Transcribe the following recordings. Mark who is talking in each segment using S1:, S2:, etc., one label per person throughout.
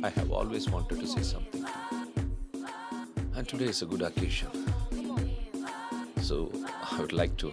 S1: I have always wanted to say something. And today is a good occasion. So I would like to.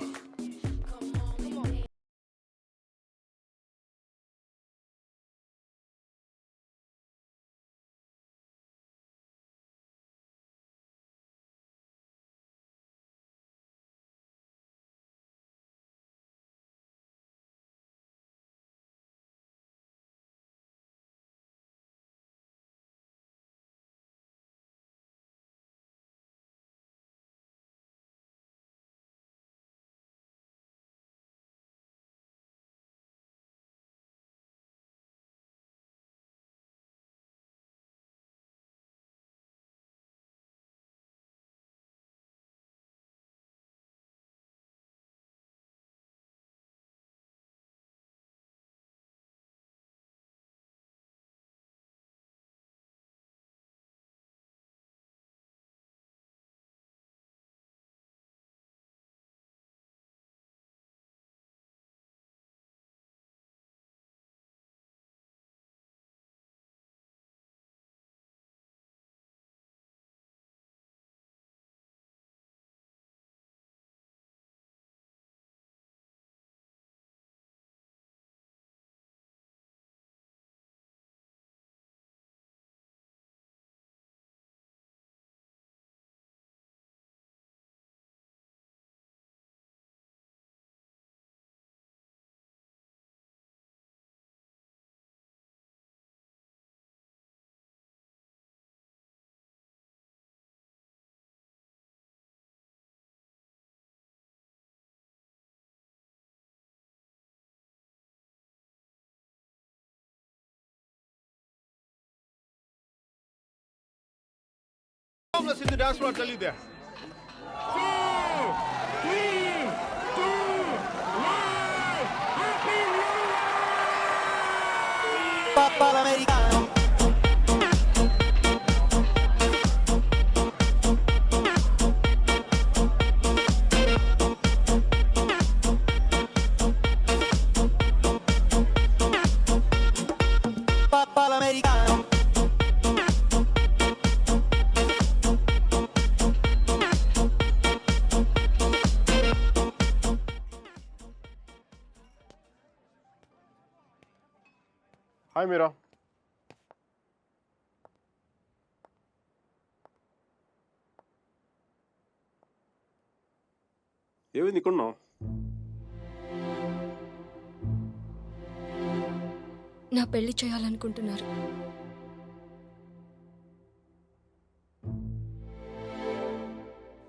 S2: Homeless in the dance floor, I'll tell you there.
S3: Papà l'americano
S2: hi Mira ఏమైంది ఇక్కడున్నావు
S4: నా పెళ్ళి చేయాలనుకుంటున్నారు.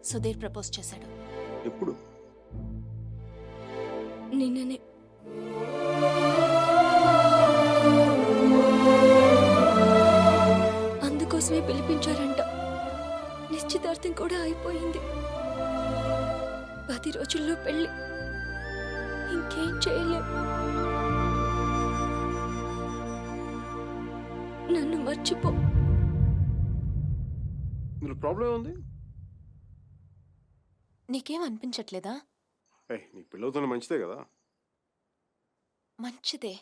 S5: Sudheer propose చేశాడు.
S2: ఎప్పుడు?
S4: నిన్ననే. పిలిపించారంట. నిశ్చితార్థం కూడా అయిపోయింది. పది రోజుల్లో పెళ్ళి ఇంకేం చేయలేం. నన్ను మర్చిపో.
S2: ప్రాబ్లం ఉంది
S5: నీకేం అనిపించట్లేదా?
S2: ఏ నీకు పెళ్ళవుతున్న మంచిదే కదా.
S5: మంచిదే.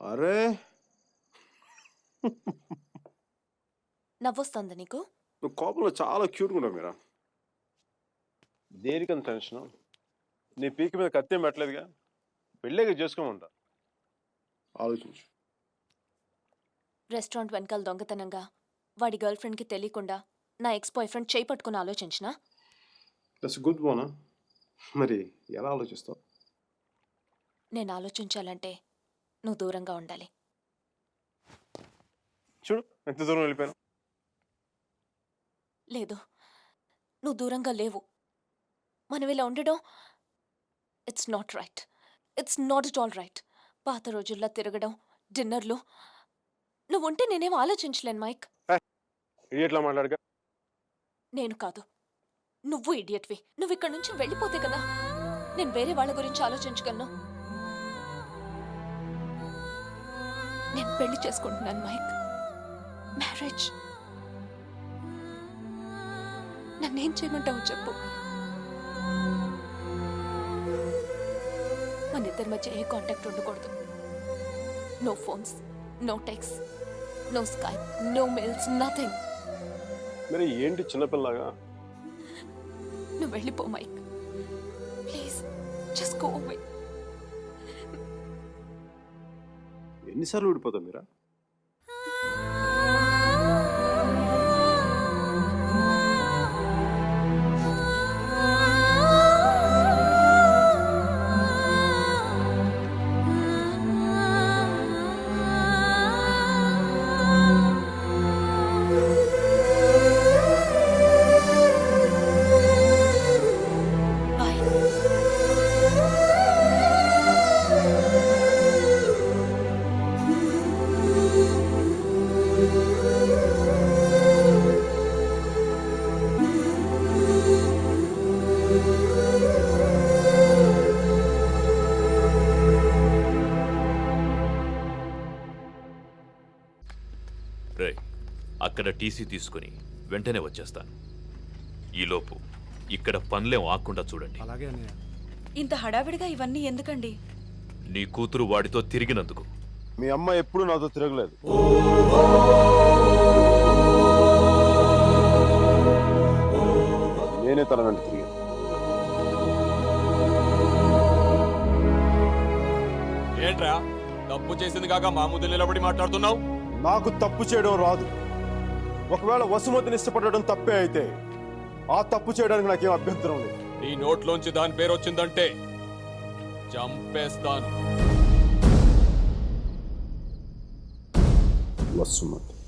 S2: అరే!
S5: నవ్వొస్తుందా నీకు?
S2: నువ్వు కోపంలో చాలా క్యూట్గా ఉన్నావు మీరా. దేనికంత టెన్షన్ నీ పీక మీద కత్తేం పెట్టలేదుగా? పెళ్ళేగా చేసుకోమంట. ఆలోచించు.
S5: రెస్టారెంట్ వెనకాల దొంగతనంగా వాడి గర్ల్ ఫ్రెండ్కి తెలియకుండా నా ఎక్స్ బాయ్ ఫ్రెండ్ చేయి పట్టుకుని ఆలోచించినా?
S2: దట్స్ గుడ్ బోనా మరి ఎలా ఆలోచిస్తావు?
S5: నేను ఆలోచించాలంటే నువ్వు దూరంగా ఉండాలి.
S2: చూడు ఎంత దూరం వెళ్ళిపోయాను.
S5: లేదు నువ్వు దూరంగా లేవు. మనం ఇలా ఉండడం it's not right it's not it all right పాత రోజుల్లో తిరగడం డిన్నర్లు. నువ్వు ఉంటే నేనేం ఆలోచించలేను మైక్.
S2: ఇట్లా మాట్లాడగా
S5: నేను కాదు నువ్వు ఇడియట్వి. నువ్వు ఇక్కడి నుంచి వెళ్ళిపోతే కదా నేను వేరే వాళ్ళ గురించి ఆలోచించగలను. నేను పెళ్ళి చేసుకుంటున్నాను మైక్. మ్యారేజ్ నన్నేం చేయమంటావు చెప్పు. మన ఇద్దరి మధ్య ఏ కాంటాక్ట్ ఉండకూడదు. No phones no texts no Skype no mails nothing
S6: మరి ఏంటి చిన్నపిల్లగా
S5: నువ్వు వెళ్ళిపో Mike please just go away
S6: ఎన్నిసార్లు ఊడిపోతావు మీరా?
S7: అక్కడ టీసీ తీసుకుని వెంటనే వచ్చేస్తాను. ఈలోపు ఇక్కడ పనులేం ఆకుండా చూడండి.
S8: ఇంత హడావిడిగా ఇవన్నీ ఎందుకండి?
S7: నీ కూతురు వాడితో తిరిగినందుకు.
S6: మీ అమ్మ ఎప్పుడు నాతో తిరగలేదు. నేనే తన వెంట తిరిగాను.
S9: ఏంట్రా? తప్పు చేసింది కాక మా ముందు నిలబడి మాట్లాడుతున్నావు?
S6: నాకు తప్పు చేయడం రాదు. ఒకవేళ వసుమతిని ఇష్టపడడం తప్పే అయితే ఆ తప్పు చేయడానికి నాకేం అభ్యంతరం లేదు.
S9: నీ నోట్లోంచి దాని పేరు వచ్చిందంటే చంపేస్తాను.
S6: వసుమతి. వసుమతి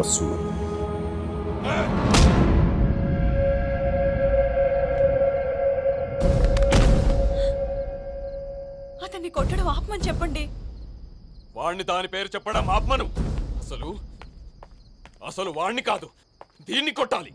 S6: వసుమతి
S8: అతన్ని కొట్టడం ఆపమని చెప్పండి.
S9: వాణ్ణి దాని పేరు చెప్పడం ఆత్మను అసలు అసలు వాణ్ణి కాదు దీన్ని కొట్టాలి.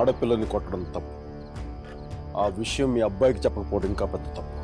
S6: ఆడపిల్లని కొట్టడం తప్పు. ఆ విషయం మీ అబ్బాయికి చెప్పకపోవడం ఇంకా పెద్ద తప్పు.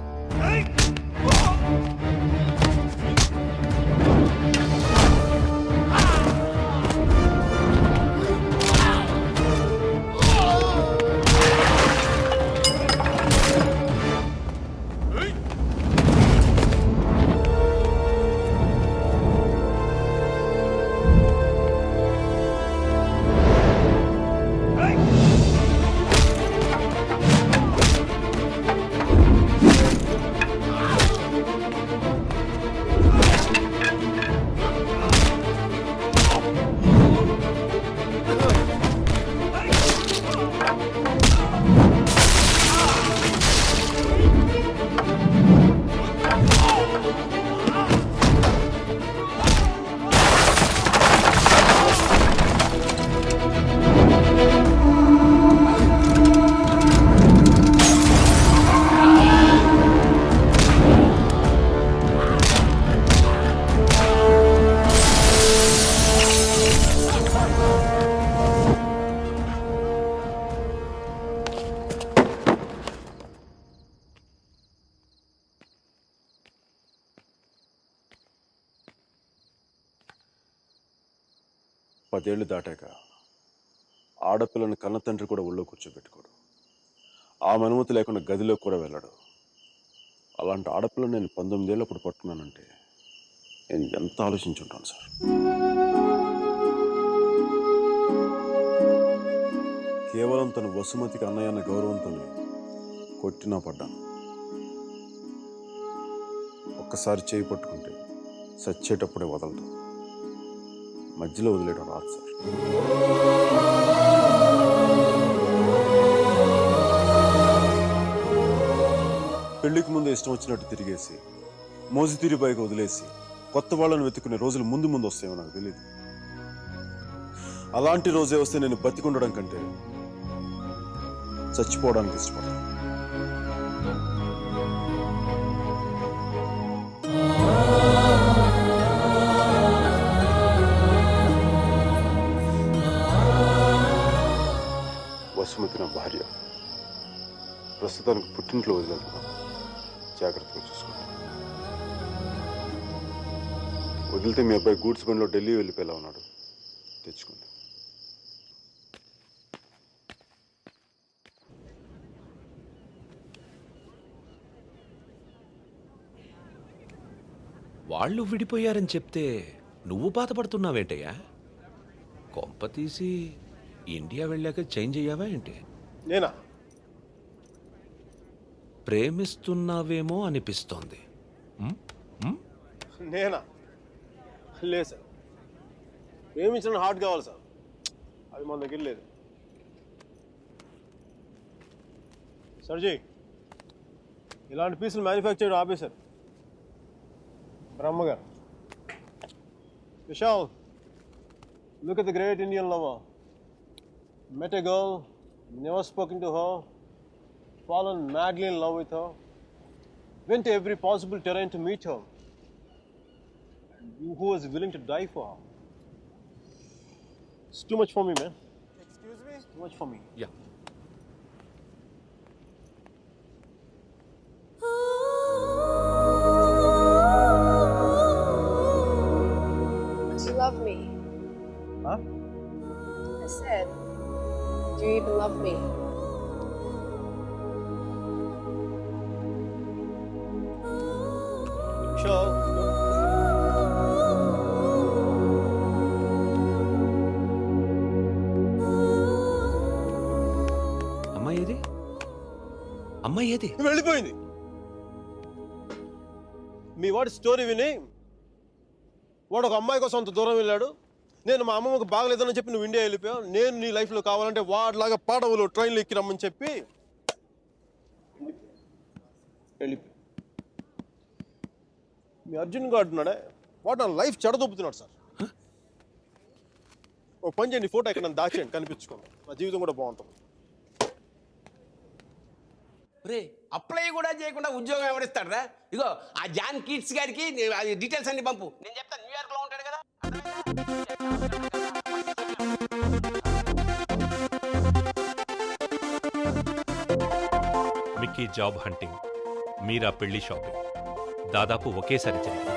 S6: పదేళ్ళు దాటాక ఆడపిల్లని కన్న తండ్రి కూడా ఒళ్ళో కూర్చోబెట్టుకోడు. ఆమె అనుమతి లేకుండా గదిలో కూడా వెళ్ళడు. అలాంటి ఆడపిల్లని నేను పంతొమ్మిదేళ్ళప్పుడు పట్టుకున్నానంటే నేను ఎంత ఆలోచించుంటాను సార్? కేవలం తన వసుమతికి అన్నయ్య అన్న గౌరవంతోనే కొట్టినా పడ్డాను. ఒక్కసారి చేయి పట్టుకుంటే చచ్చేటప్పుడే వదలదు. మధ్యలో వదిలేయడం రాదు సార్.
S2: పెళ్ళికి ముందు ఇష్టం వచ్చినట్టు తిరిగేసి మోజుతీరి పైకి వదిలేసి కొత్త వాళ్ళని వెతుకునే రోజులు ముందు ముందు వస్తాయో నాకు తెలియదు అలాంటి రోజే వస్తే నేను బతికుండడం కంటే చచ్చిపోవడానికి ఇష్టపడతాను. వసుమతి నా భార్య. ప్రస్తుతానికి పుట్టింట్లో వదిలేస్తున్నాను జాగ్రత్తగా చూసుకోండి. వదిలితే మీ అబ్బాయి గూడ్స్ బండ్లో ఢిల్లీ వెళ్ళిపోయేలా ఉన్నాడు. తెచ్చుకోండి
S1: వాళ్ళు విడిపోయారని చెప్తే నువ్వు బాధపడుతున్నావేంటయ్యా? కొంప తీసి ఇండియా వెళ్ళాక చేంజ్ అయ్యావా ఏంటి?
S2: నేనా?
S1: ప్రేమిస్తున్నావేమో అనిపిస్తోంది.
S2: నేనా? లేదు సార్. ప్రేమించడం హార్ట్ కావాలి సార్. అది మన దగ్గర లేదు. సర్జీ ఇలాంటి పీసులు మ్యానుఫ్యాక్చర్ ఆపేశారు. బ్రహ్మగారు. Vishal look at the great Indian lover. Met a girl, never spoken to her, fallen madly in love with her, went to every possible terrain to meet her. You who was willing to die for her. It's too much for me, man. Excuse me? It's too much for me.
S1: Yeah.
S10: Do you love me?
S2: Huh?
S10: I said, do you even love me?
S2: Sure.
S1: అమ్మాయి ఏది అమ్మాయి ఏది
S2: వెళ్ళిపోయింది మీ వాడి story విని వాడు ఒక అమ్మాయి కోసం అంత దూరం వెళ్ళాడు నేను మా అమ్మమ్మకు బాగలేదని చెప్పి నువ్వు ఇండియా వెళ్ళిపోయావు. నేను నీ లైఫ్లో కావాలంటే వాడిలాగా పాడవులు ట్రైన్లో ఎక్కి రమ్మని చెప్పి వెళ్ళిపోయి మీ అర్జున్ గారు ఉన్నాడే. వాడు నా లైఫ్ చెడదొబ్బుతున్నాడు సార్. ఓ పని చేయండి ఫోటో ఇక్కడ నన్ను దాచేయండి కనిపించుకోండి. నా జీవితం కూడా బాగుంటుంది.
S11: రే అప్లై కూడా చేయకుండా ఉద్యోగం ఎవరిస్తాడరా? ఇగో ఆ జాన్ కిడ్స్ గారికి డీటెయిల్స్ అన్ని పంపు. నేను చెప్తాను న్యూయార్క్లో ఉంటాడు కదా.
S7: మిక్కీ జాబ్ హంటింగ్ మీరా పెళ్ళి షాపింగ్. దాదాపు ఒకేసారి జరిగింది.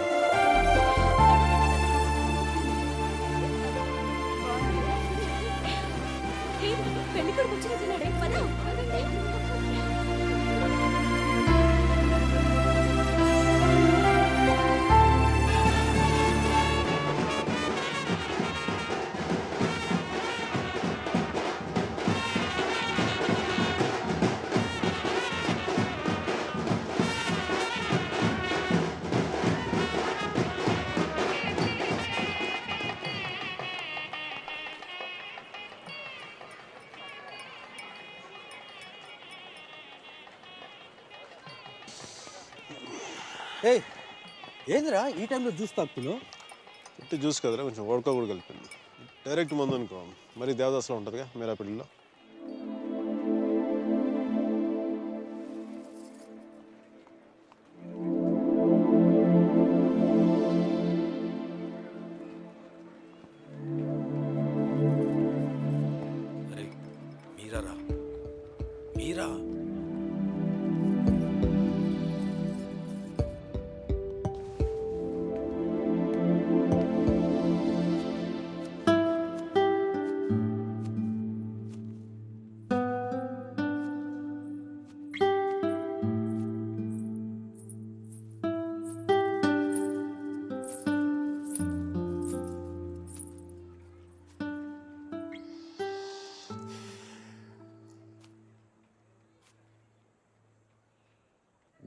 S4: పెళ్ళి కొడుకు వచ్చిన
S3: ఏ ఏందిరా ఈ టైంలో జ్యూస్ తాగుతున్నావు?
S2: ఉట్టి జ్యూస్ కదరా కొంచెం వడక కూడా కలిపింది డైరెక్ట్ మందు అనుకో. మరి దేవదాసులో ఉంటుందిగా మీరా పెళ్ళిలో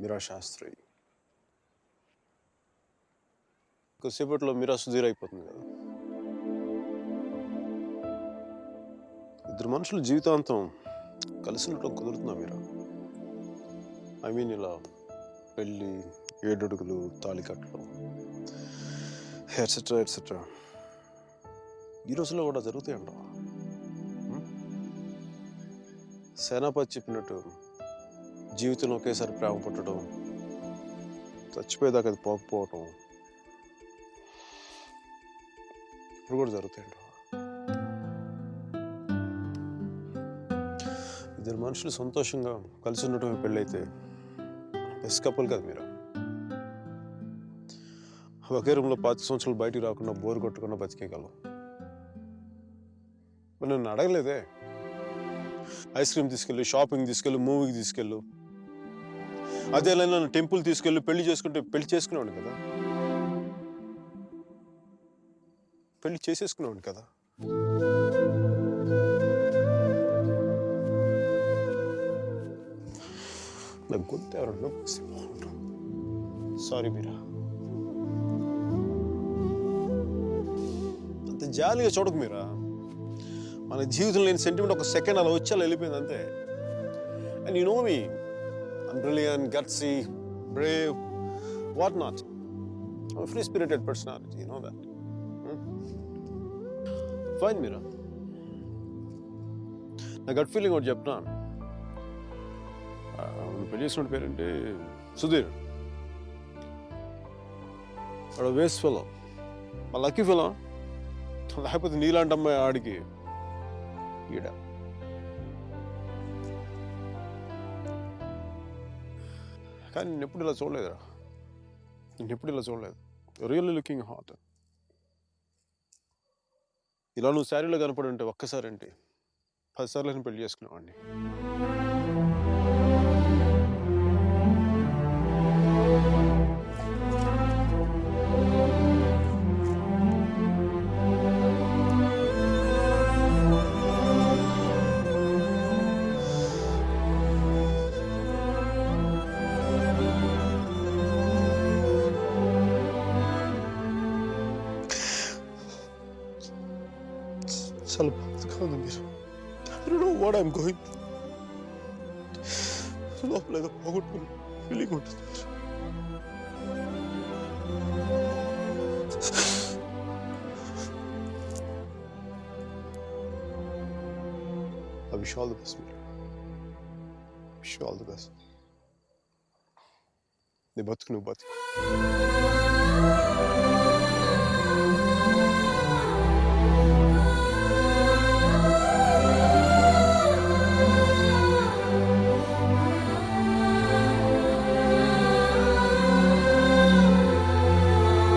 S3: మీరా
S2: శాస్త్రి కొద్దిసేపట్లో మీరా సుధీర్ అయిపోతుంది కదా. ఇద్దరు మనుషులు జీవితాంతం కలిసి ఉండటం కుదురుతుందా మీరా? ఐ మీన్ ఇలా పెళ్ళి ఏడడుగులు తాళి ఎట్సెట్రా ఎట్సెట్రా ఈ రోజుల్లో కూడా జరుగుతాయి సేనాపతి చెప్పినట్టు జీవితంలో ఒకేసారి ప్రేమ పుట్టడం చచ్చిపోయేదాకా అది పోకపోవటం ఇప్పుడు కూడా జరుగుతాయి ఇద్దరు మనుషులు సంతోషంగా కలిసి ఉండటమే పెళ్ళైతే బెస్ట్ కపుల్ కదా మీరు. ఒకే రూమ్లో పాతి సంవత్సరాలు బయటికి రాకుండా బోర్ కొట్టకుండా బతికేయగలం. నన్ను అడగలేదే. ఐస్ క్రీమ్ తీసుకెళ్ళు షాపింగ్ తీసుకెళ్ళు మూవీకి తీసుకెళ్ళు. అదే నన్ను టెంపుల్ తీసుకెళ్ళి పెళ్ళి చేసుకుంటే పెళ్ళి చేసుకునేవాడు కదా. పెళ్ళి చేసేసుకునేవాడు కదా. నాకు గొంతు ఎవరన్నా సారీ మీరా. అంత జాలిగా చూడకు మీరా. మన జీవితంలో లేని సెంటిమెంట్ ఒక సెకండ్ అలా వచ్చి అలా వెళ్ళిపోయింది అంతే. And you know me I'm brilliant, gutsy, brave, whatnot. I'm a free spirited personality, you know that. Hmm? Fine, Mira. నా గట్ ఫీలింగ్ ఒకటి చెప్తాను నువ్వు పెళ్ళి చేసిన పేరేంటి సుధీర్ వాడు వేస్ట్ ఫెలో మా లక్కీ ఫెలో లేకపోతే నీలాంటి అమ్మాయి ఆడికి ఈడ కానీ నేను ఎప్పుడు ఇలా చూడలేదురా. నేను ఎప్పుడు ఇలా చూడలేదు. రియల్లీ లుకింగ్ హాట్ ఇలా నువ్వు శారీలో కనపడి ఉంటే ఒక్కసారి ఏంటి? పదిసార్లు నేను పెళ్ళి చేసుకునేవాడిని. গুলি করতে Abi bir şey oldu Besmele. Bir şey oldu Besmele. Ne batık ne batık.